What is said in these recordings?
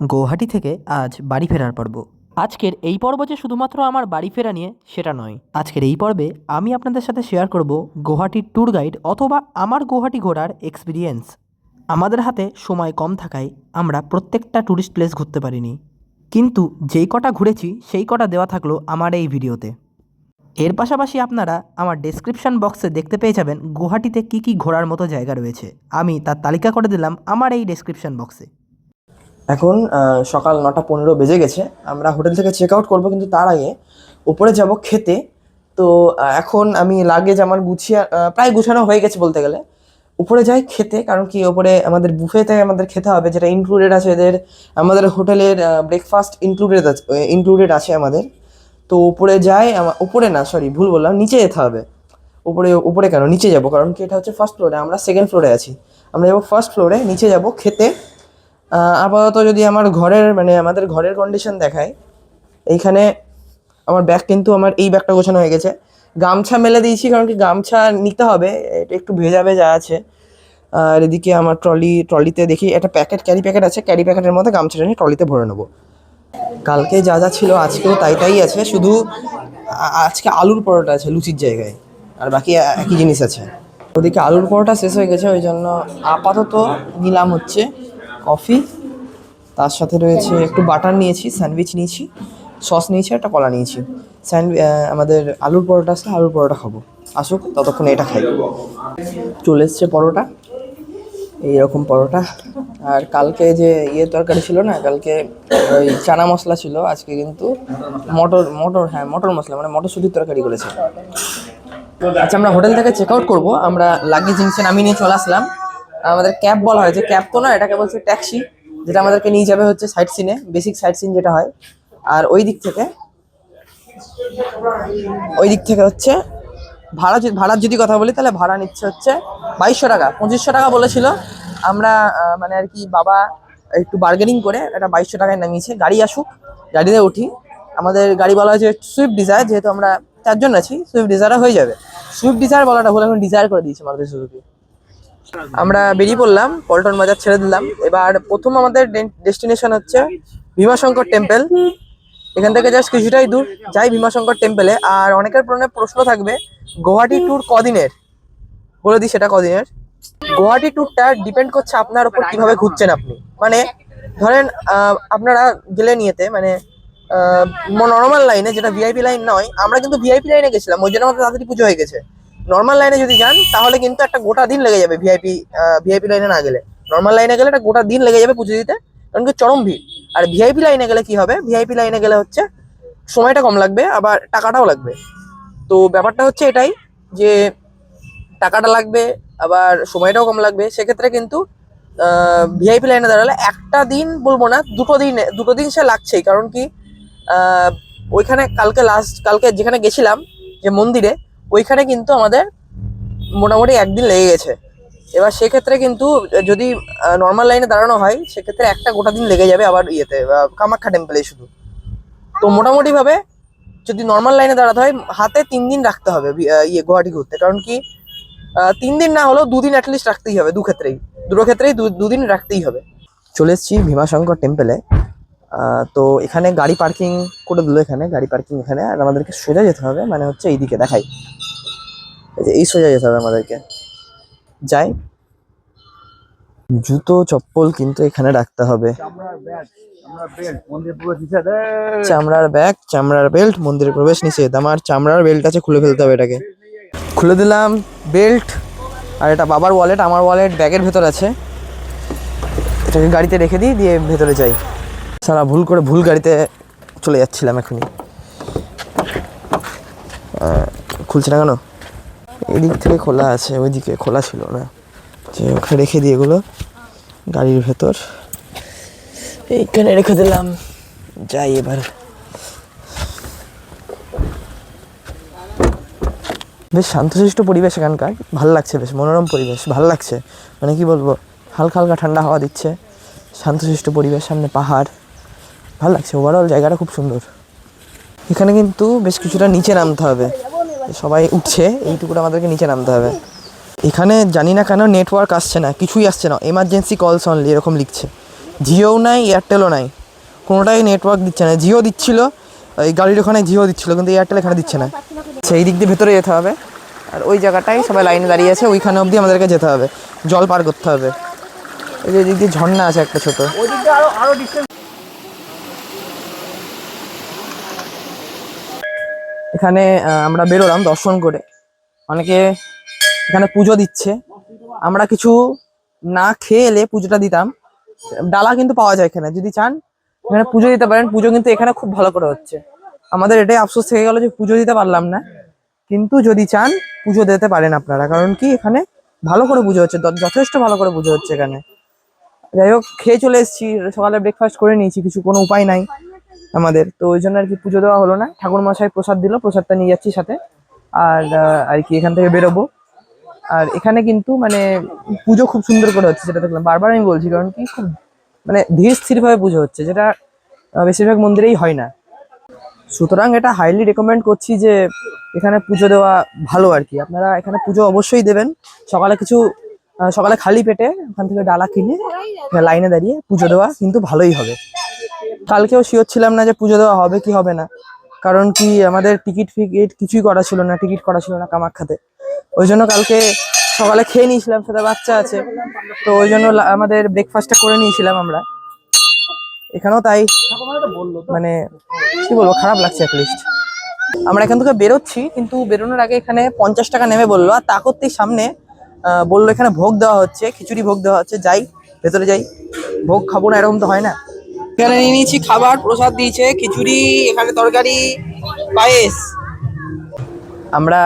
গৌহাটি থেকে আজ বাড়ি ফেরার পর্ব। আজকের এই পর্ব যে শুধুমাত্র আমার বাড়ি ফেরা নিয়ে, সেটা নয়। আজকের এই পর্বে আমি আপনাদের সাথে শেয়ার করব গুয়াহাটির ট্যুর গাইড অথবা আমার গুয়াহাটি ঘোরার এক্সপিরিয়েন্স আমাদের হাতে সময় কম থাকায় আমরা প্রত্যেকটা ট্যুরিস্ট প্লেস ঘুরতে পারিনি। কিন্তু যেই কটা ঘুরেছি, সেই কটা দেওয়া থাকল আমার এই ভিডিওতে। এর পাশাপাশি আপনারা আমার ডেসক্রিপশন বক্সে দেখতে পেয়ে যাবেন গুয়াহাটিতে কী কী ঘোরার মতো জায়গা রয়েছে। আমি তার তালিকা করে দিলাম আমার এই ডেসক্রিপশন বক্সে এখন সকাল নটা পনেরো বেজে গেছে। আমরা হোটেল থেকে চেক আউট করব, কিন্তু তার আগে উপরে যাব খেতে। তো এখন আমি লাগেজ আমার গুছিয়ে প্রায় গুছানো হয়ে গেছে বলতে গেলে। উপরে যাই খেতে, কারণ কি ওপরে আমাদের বুফেতে আমাদের খেতে হবে, যেটা ইনক্লুডেড আছে এদের, আমাদের হোটেলের ব্রেকফাস্ট ইনক্লুডেড আছে ইনক্লুডেড আছে আমাদের। তো উপরে যাই উপরে না সরি ভুল বললাম, নিচে যেতে হবে। উপরে উপরে কেন? নিচে যাব, কারণ কি এটা হচ্ছে ফার্স্ট ফ্লোরে আমরা সেকেন্ড ফ্লোরে আছি। আমরা যাব ফার্স্ট ফ্লোরে নিচে যাব খেতে। আপাতত যদি আমার ঘরের মানে আমাদের ঘরের কন্ডিশন দেখায়, এইখানে আমার ব্যাগ কিন্তু আমার এই ব্যাগটা গোছানো হয়ে গেছে। গামছা মেলে দিয়েছি, কারণ কি গামছা নিতে হবে, এটা একটু ভেজা ভেজা আছে। আর এদিকে আমার ট্রলি ট্রলিতে দেখি, একটা প্যাকেট ক্যারি প্যাকেট আছে ক্যারি প্যাকেটের মধ্যে গামছাটা নিয়ে ট্রলিতে ভরে নেব। কালকে যা যা ছিল, আজকেও তাই তাই আছে, শুধু আজকে আলুর পরোটা আছে লুচির জায়গায়, আর বাকি একই জিনিস আছে। ওদিকে আলুর পরোটা শেষ হয়ে গেছে, ওই জন্য আপাতত নিলাম হচ্ছে। কফি তার সাথে রয়েছে একটু বাটার নিয়েছি স্যান্ডউইচ নিয়েছি সস নিয়েছি একটা কলা নিয়েছি। স্যান্ড আমাদের আলুর পরোটা আসলে আলুর পরোটা খাব। আসুক, ততক্ষণ এটা খাই। চলে এসছে পরোটা। এইরকম পরোটা। আর কালকে যে ইয়ে তরকারি ছিল না, কালকে ওই চানা মশলা ছিল, আজকে কিন্তু মটর মটর হ্যাঁ মটর মশলা মানে মটরশুটির তরকারি করেছে। আচ্ছা আমরা হোটেল থেকে চেক আউট করব। আমরা লাগেজ জিনিসে নামিয়ে নিয়ে চলে আসলাম। আমাদের ক্যাব বলা হয়েছে ক্যাব তো না, এটাকে বলছে ট্যাক্সি, যেটা আমাদেরকে নিয়ে যাবে হচ্ছে সাইট সিনে বেসিক সাইট সিন যেটা হয়। আর ওই দিক থেকে, ওই দিক থেকে হচ্ছে ভাড়া ভাড়ার যদি কথা বলি, তাহলে ভাড়া নিচ্ছে হচ্ছে বাইশশো টাকা, পঁচিশশো টাকা বলেছিল। আমরা মানে আর কি বাবা একটু বার্গেনিং করে এটা বাইশশো টাকায় নামিয়েছে। গাড়ি আসুক, গাড়িতে উঠি। আমাদের গাড়ি বলা হয়েছে সুইফট ডিজায়ার যেহেতু আমরা চারজন আছি সুইফট ডিজায়ার হয়ে যাবে। সুইফট ডিজায়ার বলাটা ভুল, এখন ডিজায়ার করে দিয়েছে মারুতি সুজুকি। আমরা বেরিয়ে পড়লাম, পল্টন বাজার ছেড়ে দিলাম। এবার প্রথম আমাদের ডেস্টিনেশন হচ্ছে ভীমাশঙ্কর টেম্পল। এখান থেকে জাস্ট কিছুটাই দূর, যাই ভীমাশঙ্কর টেম্পলে। আর অনেকের মনে প্রশ্ন থাকবে, গুয়াহাটি ট্যুর কদিনের? বলে দিই সেটা কদিনের। গুয়াহাটি ট্যুরটা ডিপেন্ড করছে আপনার উপর কীভাবে ঘুরছেন আপনি। মানে ধরেন আপনারা গেলেন ইয়েতে মানে নর্মাল লাইনে যেটা ভিআইপি লাইন নয়, আমরা কিন্তু ভিআইপি লাইনে গেছিলাম, ওই জন্য আমাদের তাড়াতাড়ি পুজো হয়ে গেছে। নর্মাল লাইনে যদি যান, তাহলে কিন্তু একটা গোটা দিন লেগে যাবে ভিআইপি ভিআইপি লাইনে না গেলে। নর্মাল লাইনে গেলে একটা গোটা দিন লেগে যাবে পুজো দিতে, কারণ কি চরম ভিড়। আর ভিআইপি লাইনে গেলে কি হবে? ভিআইপি লাইনে গেলে হচ্ছে সময়টা কম লাগবে, আবার টাকাটাও লাগবে। তো ব্যাপারটা হচ্ছে এটাই যে টাকাটা লাগবে, আবার সময়টাও কম লাগবে। সেক্ষেত্রে কিন্তু ভিআইপি লাইনে দাঁড়ালে একটা দিন বলব না, দুটো দিন দুটো দিন সে লাগছেই। কারণ কি ওইখানে কালকে লাস্ট কালকে যেখানে গেছিলাম, যে মন্দিরে ওইখানে কিন্তু আমাদের মোটামুটি একদিন লেগে গেছে। এবার সেক্ষেত্রে কিন্তু যদি নর্মাল লাইনে দাঁড়ানো হয়, সেক্ষেত্রে একটা গোটা দিন লেগে যাবে আবার ইয়েতে কামাখ্যা টেম্পলে শুধু। তো মোটামুটিভাবে যদি নর্মাল লাইনে দাঁড়াতে হয়, হাতে তিন দিন রাখতে হবে ইয়ে গুয়াহাটি ঘুরতে। কারণ কি তিন দিন না হলেও দুদিন অ্যাটলিস্ট রাখতেই হবে, দু ক্ষেত্রেই। দুটো ক্ষেত্রেই দুদিন রাখতেই হবে। চলে এসেছি ভীমাশঙ্কর টেম্পলে তো এখানে গাড়ি পার্কিং করে দিল এখানে গাড়ি পার্কিং এখানে আর আমাদেরকে সোজা যেতে হবে মানে হচ্ছে এইদিকে দেখাই। এই সোজা যেতে হবে আমাদেরকে। যাই। জুতো চপ্পল কিন্তু এখানে রাখতে হবে। চামড়ার ব্যাগ চামড়ার বেল্ট মন্দিরে প্রবেশ নিষেধ আমার চামড়ার বেল্ট আছে খুলে ফেলতে হবে এটাকে। খুলে দিলাম বেল্ট আর এটা বাবার ওয়ালেট আমার ওয়ালেট ব্যাগের ভেতর আছে। এটাকে গাড়িতে রেখে দিই দিয়ে ভেতরে যাই। সারা ভুল করে ভুল গাড়িতে চলে যাচ্ছিলাম এখনই। খুলছে না কেন? এদিক থেকে খোলা আছে, ওইদিকে খোলা ছিল না। যে ওখানে রেখে দিই এগুলো, গাড়ির ভেতর। এইখানে রেখে দিলাম, যাই এবার। বেশ শান্তশিষ্ট পরিবেশ এখানকার, ভালো লাগছে বেশ, মনোরম পরিবেশ, ভালো লাগছে। মানে কি বলব, হালকা হালকা ঠান্ডা হাওয়া দিচ্ছে, শান্তশিষ্ট পরিবেশ, সামনে পাহাড়। ভালো লাগছে। ওভারঅল জায়গাটা খুব সুন্দর। এখানে কিন্তু বেশ কিছুটা নিচে নামতে হবে। সবাই উঠছে এইটুকুটা আমাদেরকে নিচে নামতে হবে। এখানে জানি না কেন নেটওয়ার্ক আসছে না, কিছুই আসছে না। এমার্জেন্সি কলস অনলি এরকম লিখছে। জিও নাই এয়ারটেলও নাই। কোনোটাই নেটওয়ার্ক দিচ্ছে না। জিও দিচ্ছিল, এই গাড়ির ওখানে জিও দিচ্ছিল, কিন্তু এয়ারটেল এখানে দিচ্ছে না। সেই দিক দিয়ে ভেতরে যেতে হবে। আর ওই জায়গাটাই সবাই লাইনে দাঁড়িয়ে আছে, ওইখানে অবধি আমাদেরকে যেতে হবে। জল পার করতে হবে। এই যে এদিক দিয়ে ঝর্ণা আছে একটা ছোট। এখানে আমরা বেরোলাম দর্শন করে। অনেকে এখানে পুজো দিচ্ছে। আমরা কিছু না খেয়ে এলে পুজোটা দিতাম। ডালা কিন্তু পাওয়া যায় এখানে, যদি চান। এখানে পুজো দিতে পারেন। পুজো কিন্তু এখানে খুব ভালো করে হচ্ছে। আমাদের এটাই আফসোস থেকে গেল যে পুজো দিতে পারলাম না। কিন্তু যদি চান, পুজো দিতে পারেন আপনারা। কারণ কি, এখানে ভালো করে পুজো হচ্ছে। যথেষ্ট ভালো করে পুজো হচ্ছে এখানে। যাই হোক, খেয়ে চলে এসেছি। সকালে ব্রেকফাস্ট করে নিয়েছি। কিছু কোনো উপায় নাই। আমাদের। তো ওই জন্য আর কি পুজো দেওয়া হলো না। ঠাকুর মশাই প্রসাদ দিল, প্রসাদটা নিয়ে যাচ্ছি সাথে। আর আর কি এখান থেকে বেরোবো। আর এখানে কিন্তু মানে পুজো খুব সুন্দর করে হচ্ছে, সেটা দেখলাম। বারবার আমি বলছি, কারণ কি খুব মানে ধীর স্থির ভাবে পুজো হচ্ছে, যেটা বেশিরভাগ মন্দিরেই হয় না। সুতরাং এটা হাইলি রেকমেন্ড করছি যে এখানে পুজো দেওয়া ভালো আর কি। আপনারা এখানে পুজো অবশ্যই দেবেন। সকালে কিছু সকালে খালি পেটে ওখান থেকে ডালা কিনে লাইনে দাঁড়িয়ে পুজো দেওয়া কিন্তু ভালোই হবে। কালকেও শিওর ছিলাম না যে পুজো দেওয়া হবে কি হবে না। কারণ কি, আমাদের টিকিট ফিকিট কিছুই করা ছিল না টিকিট করা ছিল না কামাখ্যাতে। ওই জন্য কালকে সকালে খেয়ে নিয়েছিলাম সাথে বাচ্চা আছে। তো ওই জন্য আমাদের ব্রেকফাস্টটা করে নিয়েছিলাম আমরা। এখানেও তাই। মানে কি বলব, খারাপ লাগছে অ্যাটলিস্ট আমরা এখান থেকে বেরোচ্ছি, কিন্তু বেরোনোর আগে এখানে পঞ্চাশ টাকা নেমে বলল। আর তা করতেই সামনে বলল এখানে ভোগ দেওয়া হচ্ছে, খিচুড়ি ভোগ দেওয়া হচ্ছে। যাই, ভেতরে যাই। ভোগ খাব না, এরকম তো হয় না। এখানে নিয়ে নিয়েছি খাবার, প্রসাদ দিয়েছে, খিচুড়ি, এখানে তরকারি, পায়েস। আমরা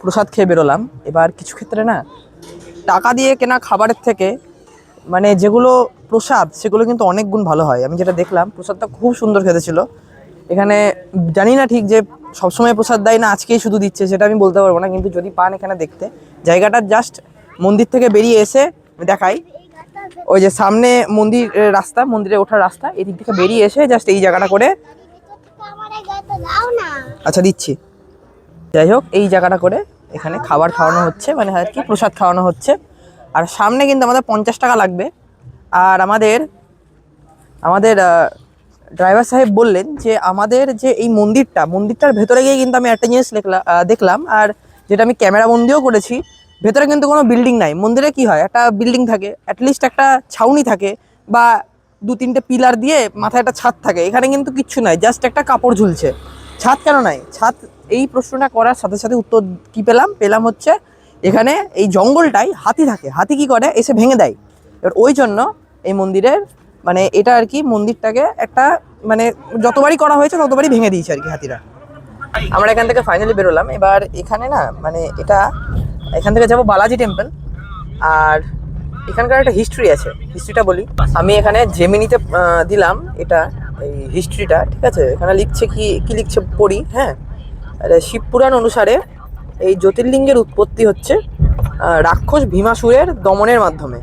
প্রসাদ খেয়ে বেরোলাম। এবার কিছু ক্ষেত্রে না, টাকা দিয়ে কেনা খাবারের থেকে মানে যেগুলো প্রসাদ, সেগুলো কিন্তু অনেক গুণ ভালো হয়। আমি যেটা দেখলাম, প্রসাদটা খুব সুন্দর খেতে ছিল। এখানে জানি না ঠিক যে সবসময় প্রসাদ দেয় না, আজকেই শুধু দিচ্ছে, সেটা আমি বলতে পারব না। কিন্তু যদি পান এখানে দেখতে, জায়গাটা জাস্ট মন্দির থেকে বেরিয়ে এসে দেখাই। ওই যে সামনে মন্দির রাস্তা, মন্দিরে ওঠার রাস্তা, এদিক থেকে বেরিয়ে এসে জাস্ট এই জায়গাটা করে আচ্ছা দিচ্ছি। যাই হোক, এই জায়গাটা করে এখানে খাবার খাওয়ানো হচ্ছে মানে আর কি প্রসাদ খাওয়ানো হচ্ছে। আর সামনে কিন্তু আমাদের পঞ্চাশ টাকা লাগবে। আর আমাদের আমাদের ড্রাইভার সাহেব বললেন যে আমাদের যে এই মন্দিরটা, মন্দিরটার ভেতরে গিয়ে কিন্তু আমি একটা জিনিস দেখলাম। আর যেটা আমি ক্যামেরা বন্দিও করেছি ভেতরে কিন্তু কোনো বিল্ডিং নাই। মন্দিরে কি হয়? একটা বিল্ডিং থাকে অ্যাটলিস্ট একটা ছাউনি থাকে বা দু তিনটে পিলার দিয়ে মাথায় একটা ছাদ থাকে। এখানে কিন্তু কিচ্ছু নাই জাস্ট একটা কাপড় ঝুলছে। ছাদ কেন নাই? ছাদ, এই প্রশ্নটা করার সাথে সাথে উত্তর কি পেলাম? পেলাম হচ্ছে এখানে এই জঙ্গলটাই হাতি থাকে। হাতি কি করে? এসে ভেঙে দেয়। এবার ওই জন্য এই মন্দিরের মানে এটা আর কি মন্দিরটাকে একটা মানে যতবারই করা হয়েছে ততবারই ভেঙে দিয়েছে আর কি হাতিরা। আমরা এখান থেকে ফাইনালি বেরোলাম। এবার এখানে না মানে এটা এখান থেকে যাব বালাজি টেম্পল আর এখানকার একটা হিস্ট্রি আছে। হিস্ট্রিটা বলি। আমি এখানে জেমিনিতে দিলাম এটা, এই হিস্ট্রিটা ঠিক আছে? এখানে লিখছে কি কি লিখছে পড়ি হ্যাঁ? শিবপুরাণ অনুসারে এই জ্যোতির্লিঙ্গের উৎপত্তি হচ্ছে রাক্ষস ভীমাসুরের দমনের মাধ্যমে।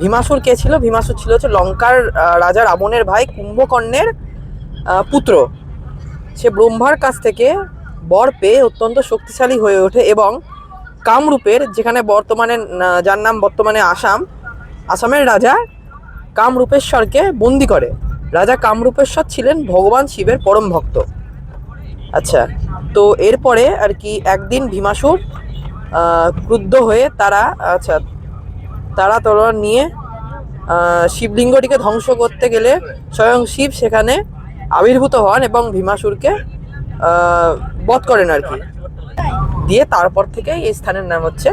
ভীমাসুর কে ছিল? ভীমাসুর ছিল হচ্ছে লঙ্কার রাজা রাবণের ভাই কুম্ভকর্ণের পুত্র। সে ব্রহ্মার কাছ থেকে বর পেয়ে অত্যন্ত শক্তিশালী হয়ে ওঠে এবং কামরূপের, যেখানে বর্তমানে যার নাম বর্তমানে আসাম, আসামের রাজা কামরূপেশ্বরকে বন্দি করে। রাজা কামরূপেশ্বর ছিলেন ভগবান শিবের পরম ভক্ত। আচ্ছা তো এরপরে আর কি একদিন ভীমাসুর ক্রুদ্ধ হয়ে তারা আচ্ছা তারা তলোয়ার নিয়ে শিবলিঙ্গটিকে ধ্বংস করতে গেলে স্বয়ং শিব সেখানে আবির্ভূত হন এবং ভীমাসুরকে বধ করেন আর কি। দিয়ে তারপর থেকে এই স্থানের নাম হচ্ছে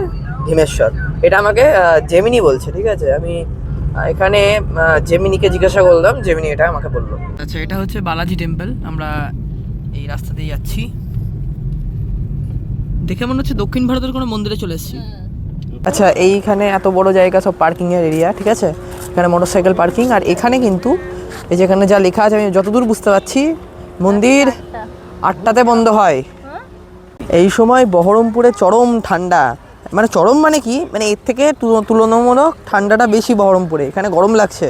ভীমেশ্বর। এটা আমাকে জেমিনি বলছে ঠিক আছে? আমি এখানে জেমিনিকে জিজ্ঞাসা করলাম জেমিনি এটা আমাকে বলল। আচ্ছা এটা হচ্ছে বালাজি টেম্পল। আমরা এই রাস্তা দিয়ে যাচ্ছি। দেখে মনে হচ্ছে দক্ষিণ ভারতের কোনো মন্দিরে চলে এসেছি। আচ্ছা এইখানে এত বড় জায়গা সব পার্কিং এর এরিয়া ঠিক আছে? এখানে মোটরসাইকেল পার্কিং আর এখানে কিন্তু এই যেখানে যা লেখা আছে আমি যতদূর বুঝতে পারছি মন্দির আটটাতে বন্ধ হয়। এই সময় বহরমপুরে চরম ঠান্ডা। মানে চরম মানে কি? মানে এর থেকে তুলনামূলক ঠান্ডাটা বেশি বহরমপুরে। এখানে গরম লাগছে।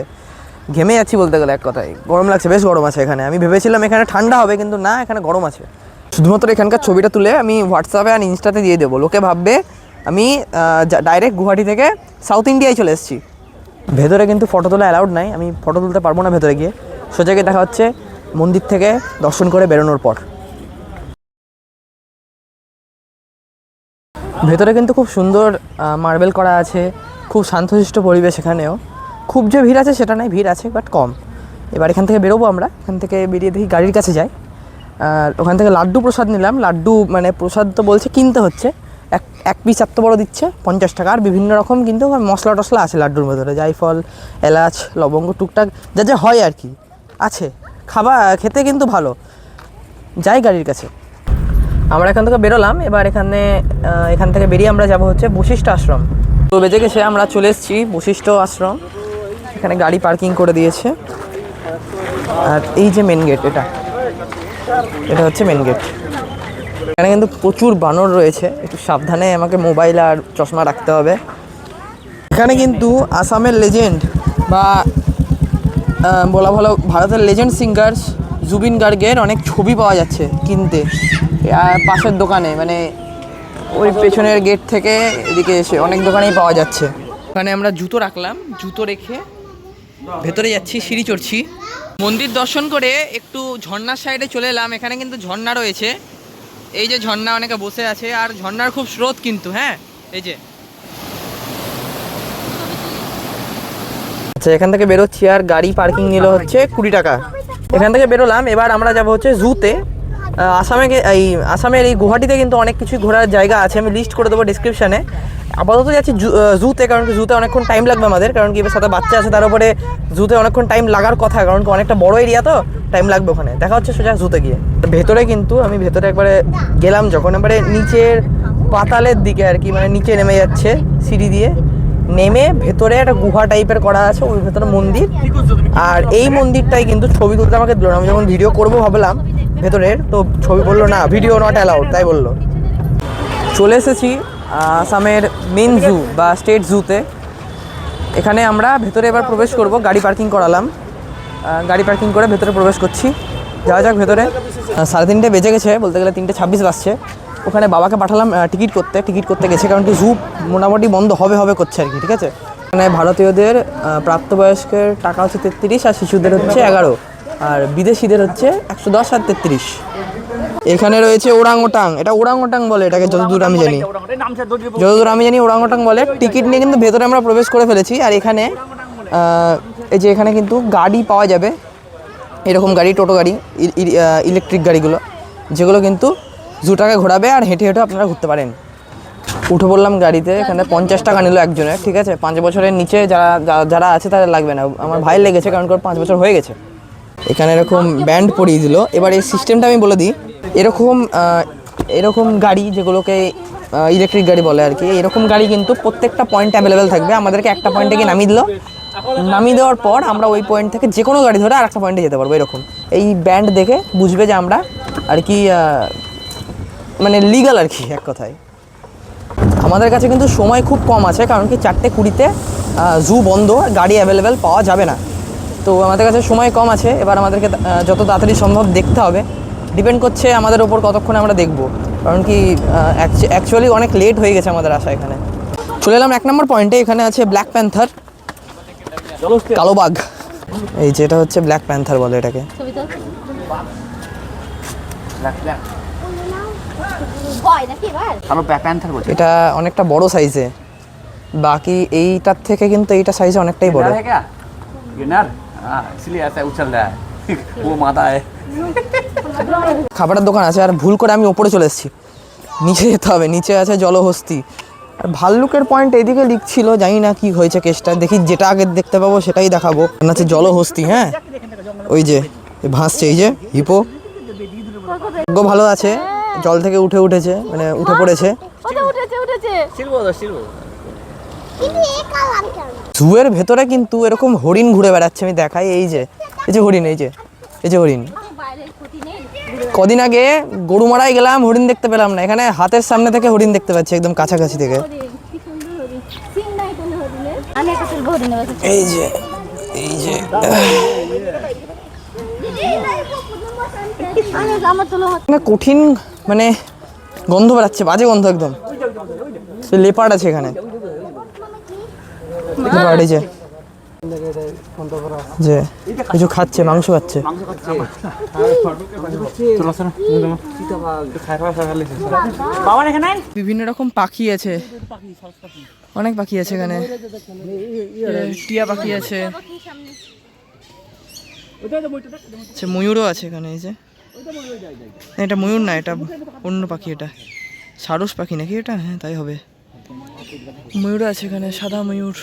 ঘেমে যাচ্ছি বলতে গেলে এক কথায়। গরম লাগছে, বেশ গরম আছে এখানে। আমি ভেবেছিলাম এখানে ঠান্ডা হবে, কিন্তু না, এখানে গরম আছে। শুধুমাত্র এখানকার ছবিটা তুলে আমি হোয়াটসঅ্যাপে আর ইনস্টাতে দিয়ে দেবো। লোকে ভাববে আমি ডাইরেক্ট গুয়াহাটি থেকে সাউথ ইন্ডিয়ায় চলে এসেছি। ভেতরে কিন্তু ফটো তোলা অ্যালাউড নাই। আমি ফটো তুলতে পারব না ভেতরে গিয়ে। সোজা গিয়ে দেখা হচ্ছে মন্দির থেকে দর্শন করে বেরোনোর পর। ভেতরে কিন্তু খুব সুন্দর মার্বেল করা আছে, খুব শান্তশিষ্ট পরিবেশ এখানেও। খুব যে ভিড় আছে সেটা নয় ভিড় আছে বাট কম। এবার এখান থেকে বেরোবো আমরা, এখান থেকে বেরিয়ে দেখি গাড়ির কাছে যাই। আর ওখান থেকে লাড্ডু প্রসাদ নিলাম, লাড্ডু মানে প্রসাদ তো বলছে কিনতে হচ্ছে। এক এক পিস এত বড় দিচ্ছে, পঞ্চাশ টাকা। আর বিভিন্ন রকম কিন্তু মশলা টশলা আছে লাড্ডুর ভেতরে জাইফল এলাচ, লবঙ্গ, টুকটাক, যা যা হয় আর কি, আছে। খাবার, খেতে কিন্তু ভালো। যাই গাড়ির কাছে। আমরা এখান থেকে বেরোলাম, এবার এখানে এখান থেকে বেরিয়ে আমরা যাব হচ্ছে বশিষ্ঠ আশ্রম। তো বেজে গেছে, আমরা চলে এসেছি বশিষ্ঠ আশ্রম। এখানে গাড়ি পার্কিং করে দিয়েছে। আর এই যে মেন গেট এটা। এটা হচ্ছে মেন গেট এখানে কিন্তু প্রচুর বানর রয়েছে। একটু সাবধানে আমাকে মোবাইল আর চশমা রাখতে হবে। এখানে কিন্তু আসামের লেজেন্ড বা বলা ভালো ভারতের লেজেন্ড সিঙ্গার জুবিন গার্গের অনেক ছবি পাওয়া যাচ্ছে কিনতে। পাশের দোকানে মানে ওই পেছনের গেট থেকে এদিকে এসে অনেক দোকানেই পাওয়া যাচ্ছে। ওখানে আমরা জুতো রাখলাম জুতো রেখে ভেতরে যাচ্ছি সিঁড়ি চড়ছি। মন্দির দর্শন করে একটু ঝর্ণার সাইডে চলে এলাম এখানে কিন্তু ঝর্ণা রয়েছে। এই যে ঝর্ণা অনেকে বসে আছে আর ঝর্ণার খুব স্রোত কিন্তু হ্যাঁ? এই যে। আচ্ছা এখান থেকে বেরোচ্ছি আর গাড়ি পার্কিং নিল হচ্ছে কুড়ি টাকা। এখান থেকে বেরোলাম এবার আমরা যাব হচ্ছে জুতে আসামে এই আসামের এই গুয়াহাটিতে কিন্তু অনেক কিছু ঘোরার জায়গা আছে, আমি লিস্ট করে দেবো ডিসক্রিপশানে আপাতত যাচ্ছি জুতে, কারণ কি জুতে অনেকক্ষণ টাইম লাগবে আমাদের, কারণ কি এবার সাথে বাচ্চা আছে, তার উপরে জুতে অনেকক্ষণ টাইম লাগার কথা, কারণ কি অনেকটা বড় এরিয়া তো টাইম লাগবে ওখানে। দেখা হচ্ছে সোজা জুতে গিয়ে। ভেতরে কিন্তু আমি ভেতরে একবারে গেলাম, যখন এবারে নিচের পাতালের দিকে আর কি মানে নিচে নেমে যাচ্ছে সিঁড়ি দিয়ে। নেমে ভেতরে একটা গুহা টাইপের করা আছে, ওই ভেতরে মন্দির। আর এই মন্দিরটাই কিন্তু ছবি তুলতে আমাকে দিল না, আমি যখন ভিডিও করব ভাবলাম ভেতরের, তো ছবি বলল, না ভিডিও নট অ্যালাউড তাই বলল। চলে এসেছি আসামের মেন জু বা স্টেট জুতে এখানে আমরা ভেতরে এবার প্রবেশ করব, গাড়ি পার্কিং করালাম। গাড়ি পার্কিং করে ভেতরে প্রবেশ করছি। যাওয়া যাক ভেতরে। সাড়ে তিনটে বেজে গেছে, বলতে গেলে তিনটে ছাব্বিশ বাজছে। ওখানে বাবাকে পাঠালাম টিকিট করতে টিকিট করতে গেছে, কারণ কি জু মোটামুটি বন্ধ হবে হবে করছে আর কি, ঠিক আছে? মানে ভারতীয়দের প্রাপ্তবয়স্কের টাকা হচ্ছে তেত্রিশ আর শিশুদের হচ্ছে এগারো, আর বিদেশিদের হচ্ছে একশো দশ আর তেত্রিশ। এখানে রয়েছে ওরাং ওটাং এটা ওরাং ওটাং বলে, এটাকে যতদূর আমি জানি। যতদূর আমি জানি ওরাং ওটাং বলে, টিকিট নিয়ে কিন্তু ভেতরে আমরা প্রবেশ করে ফেলেছি, আর এখানে এই যে এখানে কিন্তু গাড়ি পাওয়া যাবে, এরকম গাড়ি, টোটো গাড়ি ইলেকট্রিক গাড়িগুলো, যেগুলো কিন্তু জুটাকে ঘোরাবে আর হেঁটে হেঁটে আপনারা ঘুরতে পারেন। উঠে বললাম গাড়িতে, এখানে পঞ্চাশ টাকা নিল একজনের, ঠিক আছে? পাঁচ বছরের নিচে যারা যারা আছে তাদের লাগবে না। আমার ভাইয়ের লেগেছে কারণ পাঁচ বছর হয়ে গেছে। এখানে এরকম ব্যান্ড পরিয়ে দিল। এবার এই সিস্টেমটা আমি বলে দিই, এরকম এরকম গাড়ি যেগুলোকে ইলেকট্রিক গাড়ি বলে আর কি, এরকম গাড়ি কিন্তু প্রত্যেকটা পয়েন্ট অ্যাভেলেবেল থাকবে। আমাদেরকে একটা পয়েন্টে গিয়ে নামিয়ে দিল। নামিয়ে দেওয়ার পর আমরা ওই পয়েন্ট থেকে যে কোনো গাড়ি ধরে আর একটা পয়েন্টে যেতে পারব, এরকম। এই ব্যান্ড দেখে বুঝবে যে আমরা আর কি মানে লিগাল আর কি এক কথায়। আমাদের কাছে কিন্তু সময় খুব কম আছে কারণ কি চারটে কুড়িতে জু বন্ধ আর গাড়ি অ্যাভেলেবেল পাওয়া যাবে না। তো আমাদের কাছে সময় কম আছে এবার আমাদেরকে যত তাড়াতাড়ি সম্ভব দেখতে হবে। ডিপেন্ড করছে আমাদের ওপর কতক্ষণে আমরা দেখব। কারণ কি অ্যাকচুয়ালি অনেক লেট হয়ে গেছে আমাদের আসা এখানে। চলে এলাম এক নম্বর পয়েন্টে এখানে আছে ব্ল্যাক প্যান্থার কালো বাঘ। এই যেটা হচ্ছে ব্ল্যাক প্যান্থার বলে এটাকে। ভয় নাকি এবার কালো প্যান্থার বলছে এটা অনেকটা বড় সাইজে বাকি এইটার থেকে কিন্তু এইটা সাইজে অনেকটাই বড় गिनार है क्या गिनार हाँ इसलिए ऐसा उछल रहा है वो मादा है খাবারের দোকান আছে আর ভুল করে আমি ওপরে চলে এসেছি নিচে যেতে হবে নিচে আছে জলহস্তি আর ভাল্লুকের পয়েন্ট এদিকে লিখছিল জানি না কি হয়েছে কেসটা দেখি যেটা আগে দেখতে পাবো সেটাই দেখাবো এখানে আছে জলহস্তি হ্যাঁ ওই যে এই ভাসছে এই যে হিপো ভাগ্য ভালো আছে জল থেকে উঠে উঠেছে মানে উঠে পড়েছে। ওটা উঠেছে উঠেছে। কিন্তু এ কালার কেন জুয়ের ভেতরে কিন্তু এরকম হরিণ ঘুরে বেড়াচ্ছে আমি দেখাই এই যে এই যে হরিণ এই যে এই যে হরিণ। কদিন আগে গরুমারায় গেলাম হরিণ দেখতে পেলাম না। এখানে হাতের সামনে থেকে হরিণ দেখতে পাচ্ছি একদম কাছাকাছি থেকে। এই যে এই যে। কঠিন মানে গন্ধ বেড়াচ্ছে, বাজে গন্ধ একদম। লেপার্ড আছে এখানে। যে কিছু খাচ্ছে, মাংস খাচ্ছে। বিভিন্ন রকম পাখি আছে। অনেক পাখি আছে এখানে। টিয়া পাখি আছে। আচ্ছা ময়ূরও আছে এখানে, এই যে। এটা ময়ূর না এটা অন্য পাখি এটা। সারস পাখি নাকি এটা? হ্যাঁ তাই হবে। ময়ূর আছে এখানে সাদা ময়ূর।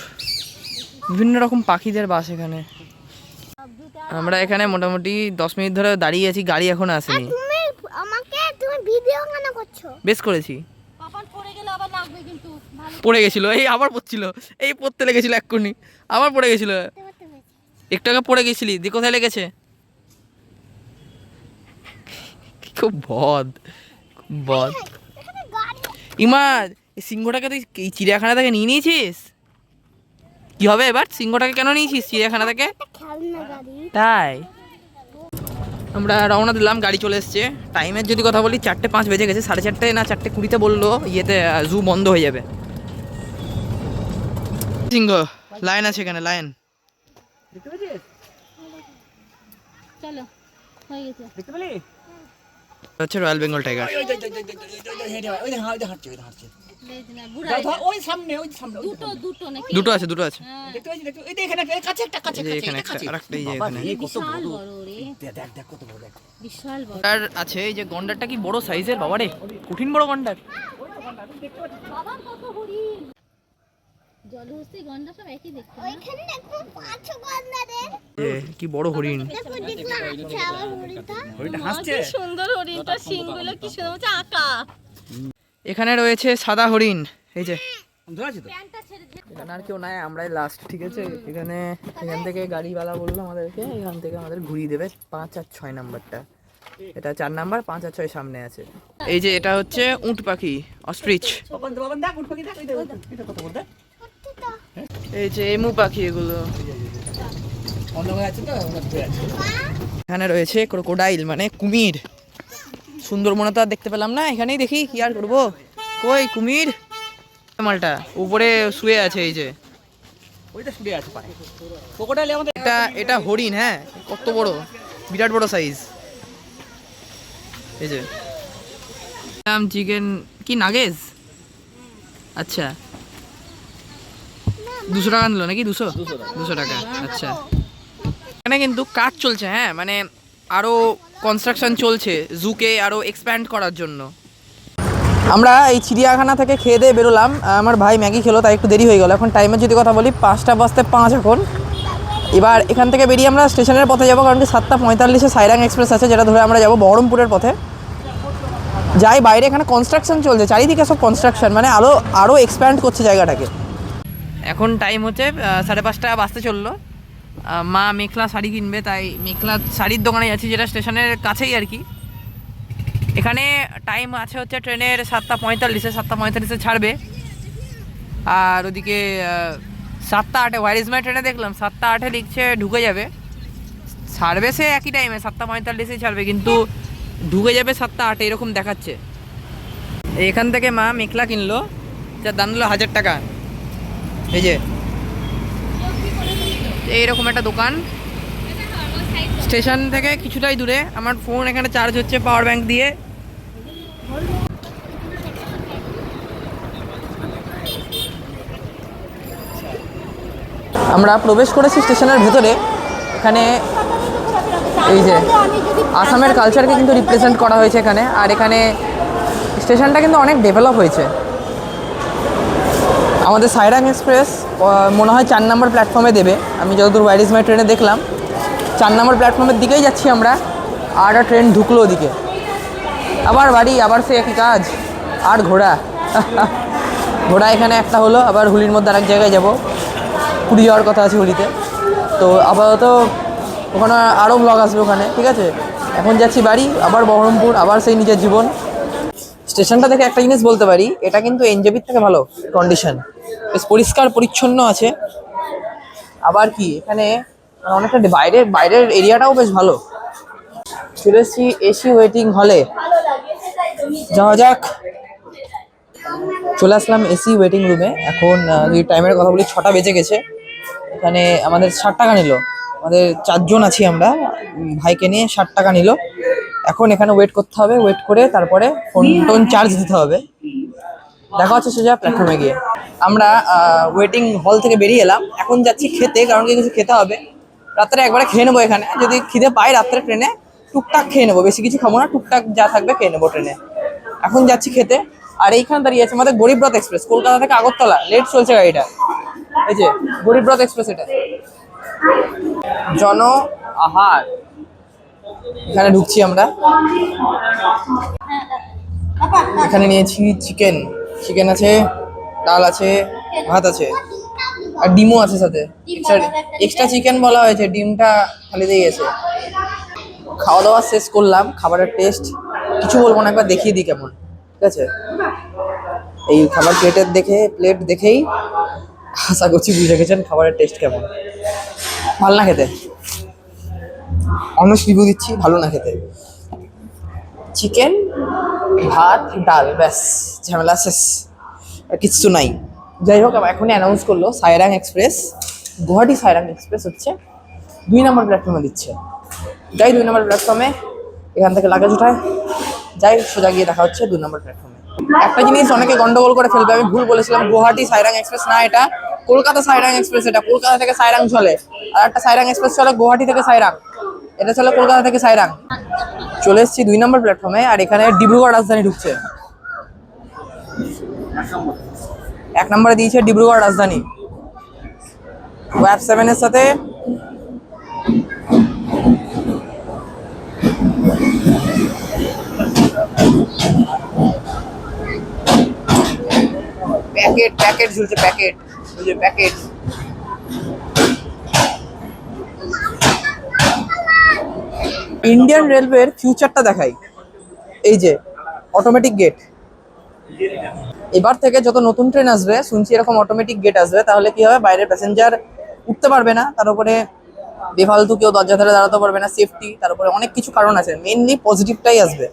বিভিন্ন রকম পাখিদের বাস এখানে। আমরা এখানে মোটামুটি দশ মিনিট ধরে দাঁড়িয়ে আছি গাড়ি এখন আসেনি। আমাকে তুমি ভিডিও কেন করছ? বেশ করেছি। পড়ে গেলে আবার লাগবে কিন্তু ভালো পড়ে গেছিল এই আবার পড়ছিল এই পড়তে লেগেছিল এক্ষুনি আবার পড়ে গেছিল। একটু আগে পড়ে গেছিলি দি কোথায় লেগেছে? খুব বদ খুব বদ। এই সিংহটাকে তুই এই চিড়িয়াখানা থেকে নিয়ে নিয়েছিস? কি হবে এবার? সিংহটাকে কেন নিয়েছিস চিড়িয়াখানা থেকে তাই। আমরা রওনা দিলাম গাড়ি চলে এসছে। টাইমের যদি কথা বলি চারটে পাঁচ বেজে গেছে সাড়ে চারটে না চারটে কুড়িতে বলল ইয়েতে জু বন্ধ হয়ে যাবে। সিংহ লাইন আছে এখানে লাইন। চলো হয়ে গেছে। হচ্ছে রয়্যাল বেঙ্গল টাইগার দুটো আছে দুটো আছে হ্যাঁ। আর আছে এই যে গন্ডারটা কি বড় সাইজের বাবারে কঠিন বড় গন্ডার জলহস্তি গন্ডা সব একই দেখতে ওইখানে দেখো পাঁচ গন্ডা রে এ, কি বড় হরিণ দেখো দেখলাম আচ্ছা আবার হরিণটা হরিণটা হাসছে সুন্দর হরিণটা শিংগুলো কি সুন্দর হচ্ছে আঁকা এখানে রয়েছে সাদা হরিণ এই যে ধরেছি তো প্যান্টটা ছেড়ে দে এখানে আর কেউ নাই আমরাই লাস্ট ঠিক আছে এখানে এখান থেকে গাড়িওয়ালা বলল আমাদেরকে এখান থেকে আমাদের ঘুরিয়ে দেবে পাঁচ আর ছয় নাম্বারটা এটা চার নাম্বার পাঁচ আর ছয় সামনে আছে এই যে এটা হচ্ছে উট পাখি অস্ট্রিচ এই যে এমু পাখি এগুলো। এখানে রয়েছে ক্রোকোডাইল মানে কুমির। সুন্দরবনে তো আর দেখতে পেলাম না এখানেই দেখি কি আর করব। কই কুমির? মালটা উপরে শুয়ে আছে এই যে। এটা এটা হরিণ হ্যাঁ কত বড় বিরাট বড় সাইজ এই যে। নাম চিকেন কি নাগেজ আচ্ছা। দুশো টাকা নিল নাকি? দুশো? দুশো টাকা। আচ্ছা। এখানে কিন্তু কাজ চলছে হ্যাঁ? মানে আরও কনস্ট্রাকশন চলছে জুকে আরও এক্সপ্যান্ড করার জন্য। আমরা এই চিড়িয়াখানা থেকে খেয়ে দিয়ে বেরোলাম। আমার ভাই ম্যাগি খেলো তাই একটু দেরি হয়ে গেল। এখন টাইমের যদি কথা বলি পাঁচটা বাজতে পাঁচ এখন। এবার এখান থেকে বেরিয়ে আমরা স্টেশনের পথে যাব কারণ কি সাতটা পঁয়তাল্লিশে সাইরাং এক্সপ্রেস আছে যেটা ধরে আমরা যাব বহরমপুরের পথে। যাই বাইরে এখানে কনস্ট্রাকশন চলছে চারিদিকে সব কনস্ট্রাকশন মানে আরও আরও এক্সপ্যান্ড করছে জায়গাটাকে। এখন টাইম হচ্ছে সাড়ে পাঁচটা বাজতে চলল। মা মেখলা শাড়ি কিনবে, তাই মেখলা শাড়ির দোকানে যাচ্ছি, যেটা স্টেশনের কাছেই আর কি। এখানে টাইম আছে হচ্ছে ট্রেনের সাতটা পঁয়তাল্লিশে সাতটা পঁয়তাল্লিশে ছাড়বে। আর ওদিকে সাতটা আটে ওয়ার মাই ট্রেনে দেখলাম, সাতটা আটে লিখছে ঢুকে যাবে। ছাড়বে সে একই টাইমে সাতটা পঁয়তাল্লিশেই ছাড়বে, কিন্তু ঢুকে যাবে সাতটা আটে, এরকম দেখাচ্ছে। এখান থেকে মা মেখলা কিনলো যার দাম হাজার টাকা। এই যে। এইরকম একটা দোকান। স্টেশন থেকে কিছুটাই দূরে। আমার ফোন এখানে চার্জ হচ্ছে পাওয়ার ব্যাংক দিয়ে। আমরা প্রবেশ করেছি স্টেশনের ভেতরে। এখানে এই যে আসামের কালচারকে কিন্তু রিপ্রেজেন্ট করা হয়েছে এখানে। আর এখানে স্টেশনটা কিন্তু অনেক ডেভেলপ হয়েছে। আমাদের সাইরাং এক্সপ্রেস মনে হয় চার নম্বর প্ল্যাটফর্মে দেবে। আমি যতদূর ওয়াইরিজ মাই ট্রেনে দেখলাম, চার নম্বর প্ল্যাটফর্মের দিকেই যাচ্ছি আমরা, আর ট্রেন ঢুকলো ওদিকে। আবার বাড়ি, আবার সে একই কাজ, আর ঘোড়া। ঘোড়া এখানে একটা হলো, আবার হুলির মধ্যে আরেক জায়গায় যাব। পুরী যাওয়ার কথা আছে হুলিতে। তো আপাতত ওখানে আরও ব্লগ আসবে ওখানে, ঠিক আছে? এখন যাচ্ছি বাড়ি, আবার বহরমপুর, আবার সেই নিজের জীবন। স্টেশনটা থেকে একটা জিনিস বলতে পারি, এটা কিন্তু এনজেপির থেকে ভালো কন্ডিশন বেশ পরিষ্কার, পরিচ্ছন্ন আছে। আবার কি, এখানে অনেকটা বাইরের বাইরের এরিয়াটাও বেশ ভালো। চলে এসেছি এসি ওয়েটিং হলে। যাওয়া যাক। চলে আসলাম এসি ওয়েটিং রুমে। এখন যদি টাইমের কথা বলি, ছটা বেজে গেছে। এখানে আমাদের ষাট টাকা নিল। আমাদের চারজন আছি আমরা। ভাইকে নিয়ে ষাট টাকা নিল। এখন এখানে ওয়েট করতে হবে। ওয়েট করে তারপরে ফোন টোন চার্জ দিতে হবে। দেখা হচ্ছে সোজা প্ল্যাটফর্মে গিয়ে। আমরা ওয়েটিং হল থেকে বেরিয়ে এলাম। এখন যাচ্ছি খেতে কারণ কি কিছু খেতে হবে। রাত্রে একবারে খেয়ে নেব এখানে। যদি খিদে পাই রাত্রে ট্রেনে টুকটাক খেয়ে নেব। বেশি কিছু খাব না টুকটাক যা থাকবে খেয়ে নেব ট্রেনে। এখন যাচ্ছি খেতে। আর এইখানে দাঁড়িয়ে আছে আমাদের গরিবরথ এক্সপ্রেস কলকাতা থেকে আগরতলা। লেট চলছে গাড়িটা। এই যে গরিবরথ এক্সপ্রেস এটা। জন আহার। এখানে ঢুকছি আমরা। এখানে নিয়েছি চিকেন চিকেন আছে ডাল আছে ভাত আছে। আর ডিমও আছে সাথে। এক্সট্রা চিকেন বলা হয়েছে ডিমটা খালি দিয়ে গেছে। খাওয়া দাওয়া শেষ করলাম খাবারের টেস্ট কিছু বলব না একবার দেখিয়ে দিই কেমন। ঠিক আছে? এই খাবার প্লেটের দেখে প্লেট দেখেই আশা করছি বুঝে গেছেন খাবারের টেস্ট কেমন। ভালো না খেতে। অনেস্ট রিভিউ দিচ্ছি ভালো না খেতে। চিকেন ভাত, ডাল, ব্যাস, ঝামেলা শেষ। আর কিচ্ছু নাই। যাই হোক এখনই অ্যানাউন্স করল সায়রাং এক্সপ্রেস গুয়াহাটি সায়রাং এক্সপ্রেস হচ্ছে। দুই নম্বর প্ল্যাটফর্মে দিচ্ছে। যাই দুই নম্বর প্ল্যাটফর্মে এখান থেকে লাগেজ উঠায়। যাই সোজা গিয়ে দেখা হচ্ছে দুই নম্বর প্ল্যাটফর্মে একটা জিনিস অনেকে গন্ডগোল করে ফেলবে, আমি ভুল বলেছিলাম, গুয়াহাটি সাইরাং এক্সপ্রেস না এটা, কলকাতা সাইরাং এক্সপ্রেস এটা, কলকাতা থেকে সাইরাং চলে। আর একটা সাইরাং এক্সপ্রেস চলে গুয়াহাটি থেকে সাইরাং। এটা চলে কলকাতা থেকে সাইরাং। চলে এসেছি দুই নম্বর প্ল্যাটফর্মে আর এখানে ডিব্রুগড় রাজধানী ঢুকছে। এক নম্বরে দিয়েছে ডিব্রুগড় রাজধানী। ওয়াব সেভেনের সাথে প্যাকেট প্যাকেট ঝুলছে প্যাকেট ঝুলছে প্যাকেট ইন্ডিয়ান রেলওয়ের ফিউচারটা দেখাই। এই যে অটোমেটিক গেট এবার থেকে যত নতুন ট্রেন আসবে, শুনছি এরকম অটোমেটিক গেট আসবে, তাহলে কি হবে? বাইরের প্যাসেঞ্জার উঠতে পারবে না, তার উপরে বেফালতু কেউ দরজা ধরে দাঁড়াতে পারবে না সেফটি তার উপরে অনেক কিছু কারণ আছে। মেইনলি পজিটিভটাই আসবে।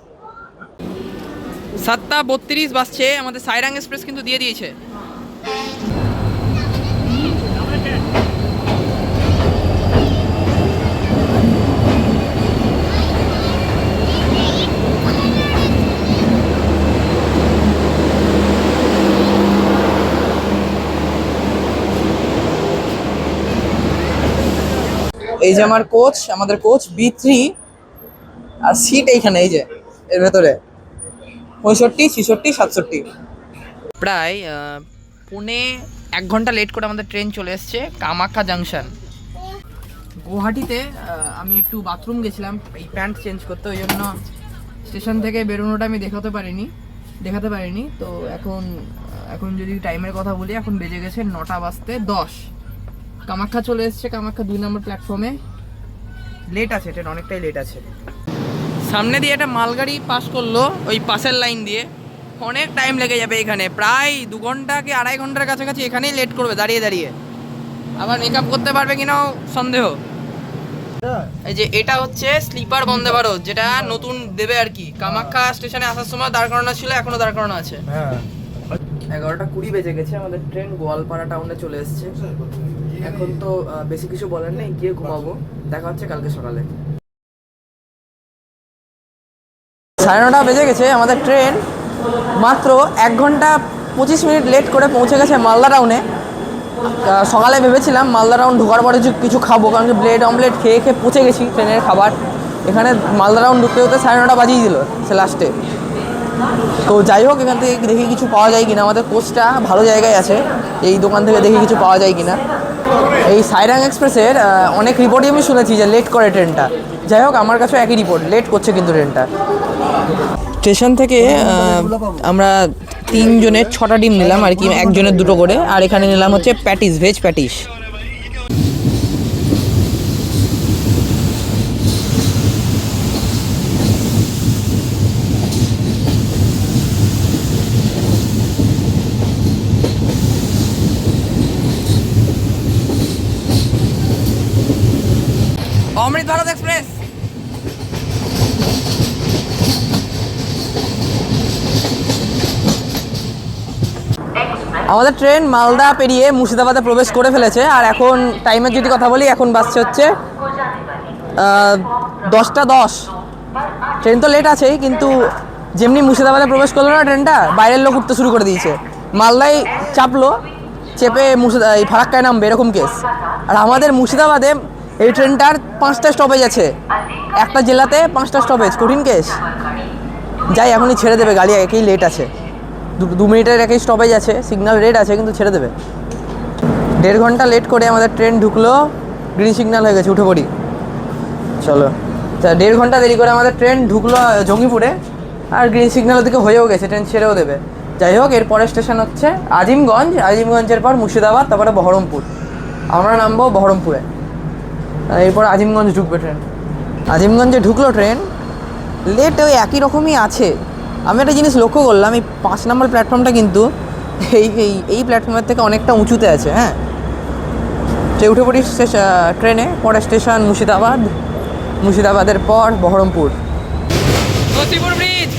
সাতটা বত্রিশ বাজছে, আমাদের সাইরাং এক্সপ্রেস কিন্তু দিয়ে দিয়েছে। এই যে আমার কোচ আমাদের কোচ বি থ্রি আর সিট এইখানে, এই যে, এর ভেতরে। পঁয়ষট্টি, ছেষট্টি, সাতষট্টি। প্রায় পুনে এক ঘণ্টা লেট করে আমাদের ট্রেন চলে এসছে কামাখ্যা জাংশন গুয়াহাটিতে আমি একটু বাথরুম গেছিলাম, এই প্যান্ট চেঞ্জ করতে, ওই জন্য স্টেশন থেকে বেরোনোটা আমি দেখাতে পারিনি দেখাতে পারিনি। তো এখন এখন যদি টাইমের কথা বলি, এখন বেজে গেছে নটা বাজতে দশ। কামাখ্যা চলে এসছে কামাখ্যা দুই নম্বর প্ল্যাটফর্মে লেট আছে ট্রেন অনেকটাই লেট আছে। সামনে দিয়ে একটা মালগাড়ি পাস করল ওই পাশের লাইন দিয়ে। অনেক টাইম লেগে যাবে এখানে প্রায় দু ঘণ্টা কি আড়াই ঘণ্টার কাছাকাছি এখানেই লেট করবে দাঁড়িয়ে দাঁড়িয়ে। আবার মেকআপ করতে পারবে কিনাও সন্দেহ। এই যে এটা হচ্ছে স্লিপার বন্দে ভারত যেটা নতুন দেবে আর কি। কামাখ্যা স্টেশনে আসার সময় দাঁড় করানো ছিল এখনও দাঁড় করানো আছে। এগারোটা কুড়ি বেজে গেছে আমাদের ট্রেন গোয়ালপাড়া টাউনে চলে এসেছে। এখন তো বেশি কিছু বলার নেই, গিয়ে ঘুমাবো। দেখা হচ্ছে কালকে সকালে। সাড়ে নটা বেজে গেছে, আমাদের ট্রেন। মাত্র এক ঘণ্টা পঁচিশ মিনিট লেট করে পৌঁছে গেছে মালদা টাউনে। সকালে ভেবেছিলাম মালদা টাউন ঢোকার পরে কিছু- খাব, কারণ কি ব্রেড অমলেট খেয়ে খেয়ে পৌঁছে গেছি ট্রেনের খাবার। এখানে মালদা টাউন ঢুকতে হতে সাড়ে নটা বাজিয়ে দিল, সে লাস্টে তো যাই হোক, এখান থেকে দেখি কিছু পাওয়া যায় কিনা। আমাদের কোচটা ভালো জায়গায় আছে, এই দোকান থেকে দেখি কিছু পাওয়া যায় কিনা। এই সাইরাং এক্সপ্রেসের অনেক রিপোর্টই আমি শুনেছি যে লেট করে ট্রেনটা যাই হোক, আমার কাছে একই রিপোর্ট লেট করছে কিন্তু ট্রেনটা স্টেশন থেকে আমরা তিনজনের ছটা ডিম নিলাম আর কি, একজনের দুটো করে। আর এখানে নিলাম হচ্ছে patties veg patties Amrit Bharat express আমাদের ট্রেন মালদা পেরিয়ে মুর্শিদাবাদে প্রবেশ করে ফেলেছে, আর এখন টাইমের যদি কথা বলি, এখন বাসছে হচ্ছে দশটা দশ। ট্রেন তো লেট আছেই, কিন্তু যেমনি মুর্শিদাবাদে প্রবেশ করল না ট্রেনটা, বাইরের লোক উঠতে শুরু করে দিয়েছে। মালদায় চাপলো, চেপে মুর্শিদা, এই ফারাক্কায় নামবে, এরকম কেস আর আমাদের মুর্শিদাবাদে এই ট্রেনটার পাঁচটা স্টপেজ আছে। একটা জেলাতে পাঁচটা স্টপেজ কঠিন কেস যাই, এখনই ছেড়ে দেবে, গাড়ি একেই লেট আছে। দু- মিনিটের একই স্টপেজ আছে সিগনাল রেড আছে, কিন্তু ছেড়ে দেবে। দেড় ঘণ্টা লেট করে আমাদের ট্রেন ঢুকলো গ্রিন সিগনাল হয়ে গেছে, উঠে পড়ি। চলো। তা দেড় ঘণ্টা দেরি করে আমাদের ট্রেন ঢুকলো জঙ্গিপুরে, আর গ্রিন সিগন্যাল ওদিকে হয়েও গেছে ট্রেন ছেড়েও দেবে। যাই হোক এর পরের স্টেশন হচ্ছে আজিমগঞ্জ। আজিমগঞ্জের পর মুর্শিদাবাদ, তারপরে বহরমপুর। আমরা নামবো বহরমপুরে। এরপর আজিমগঞ্জ ঢুকবে ট্রেন আজিমগঞ্জে ঢুকলো ট্রেন লেট ওই একই রকমই আছে। আমি একটা জিনিস লক্ষ্য করলাম, এই পাঁচ নম্বর প্ল্যাটফর্মটা কিন্তু এই এই এই প্ল্যাটফর্মের থেকে অনেকটা উঁচুতে আছে হ্যাঁ? সে উঠে পড়ি ট্রেনে, পরে স্টেশন মুর্শিদাবাদ, মুর্শিদাবাদের পর বহরমপুর। ব্রিজ!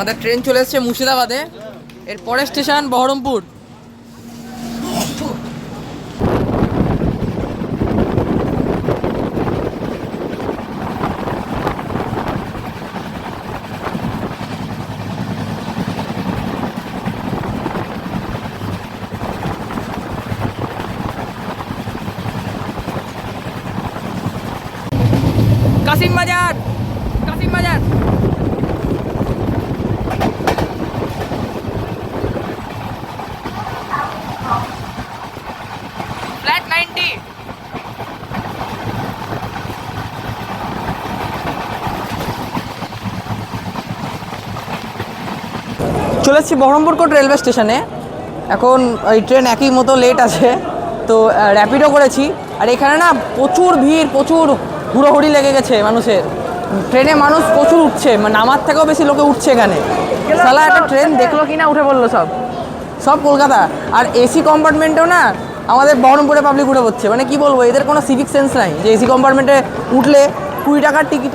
আমাদের ট্রেন চলে এসছে মুর্শিদাবাদে। এর পরের স্টেশন বহরমপুর। চলে এসেছি বহরমপুর কোট রেলওয়ে স্টেশনে। এখন ওই ট্রেন একই মতো লেট আছে। তো র্যাপিডও করেছি। আর এখানে না প্রচুর ভিড় প্রচুর হুড়োহুড়ি লেগে গেছে মানুষের। ট্রেনে মানুষ প্রচুর উঠছে মানে নামার থেকেও বেশি লোকে উঠছে এখানে। সালা একটা ট্রেন দেখল কি না উঠে পড়ল সব। সব কলকাতা। আর এসি কম্পার্টমেন্টেও না আমাদের বহরমপুরে পাবলিক উঠে পড়ছে। মানে কি বলব এদের কোনো সিভিক সেন্স নাই যে এসি কম্পার্টমেন্টে উঠলে কুড়ি টাকার টিকিট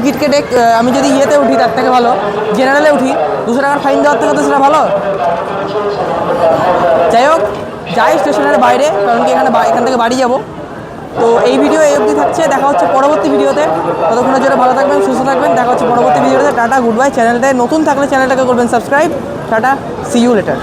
টিকিট কেটে আমি যদি ইয়েতে উঠি, তার থেকে ভালো। জেনারেলে উঠি, দুশো টাকার ফাইন দেওয়ার থেকে তো সেটা ভালো। যাই হোক, যাই স্টেশনের বাইরে, কারণ কি এখানে এখান থেকে বাড়ি যাব। তো এই ভিডিও এই অবধি থাকছে, দেখা হচ্ছে পরবর্তী ভিডিওতে ততক্ষণের জন্য ভালো থাকবেন, সুস্থ থাকবেন, দেখা হচ্ছে পরবর্তী ভিডিওতে টাটা গুড বাই চ্যানেলটায় নতুন থাকলে চ্যানেলটাকে করবেন subscribe tata see you later